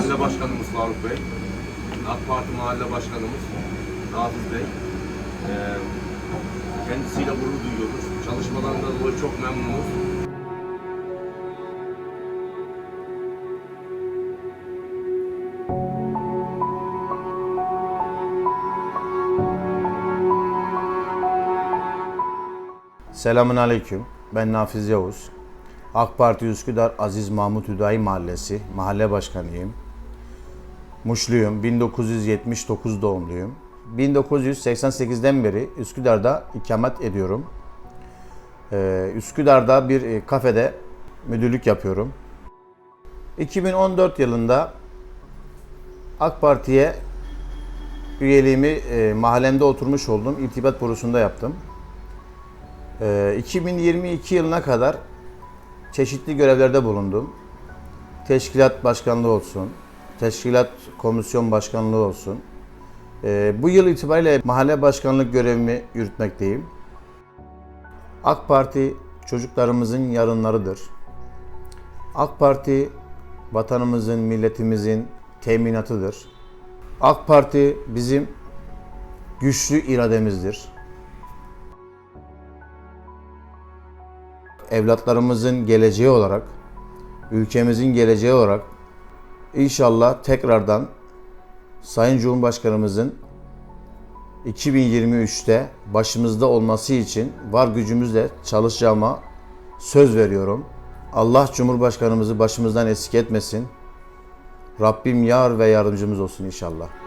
Mahalle Başkanımız Faruk Bey, AK Parti Mahalle Başkanımız Nafiz Bey. Ee, kendisiyle gurur duyuyoruz. Çalışmalarından dolayı çok memnunuz. Selamun Aleyküm. Ben Nafiz Yavuz. AK Parti Üsküdar Aziz Mahmut Hüdayi Mahallesi Mahalle Başkanıyım. Muşluyum. 1979 doğumluyum. 1988'den beri Üsküdar'da ikamet ediyorum. Ee, Üsküdar'da bir e, kafede müdürlük yapıyorum. 2014 yılında AK Parti'ye üyeliğimi e, mahallemde oturmuş olduğum irtibat borusunda yaptım. Ee, 2022 yılına kadar çeşitli görevlerde bulundum. Teşkilat başkanlığı olsun, teşkilat komisyon başkanlığı olsun. Ee, bu yıl itibariyle mahalle başkanlık görevimi yürütmekteyim. AK Parti çocuklarımızın yarınlarıdır. AK Parti vatanımızın, milletimizin teminatıdır. AK Parti bizim güçlü irademizdir. evlatlarımızın geleceği olarak, ülkemizin geleceği olarak inşallah tekrardan Sayın Cumhurbaşkanımızın 2023'te başımızda olması için var gücümüzle çalışacağıma söz veriyorum. Allah Cumhurbaşkanımızı başımızdan eksik etmesin. Rabbim yar ve yardımcımız olsun inşallah.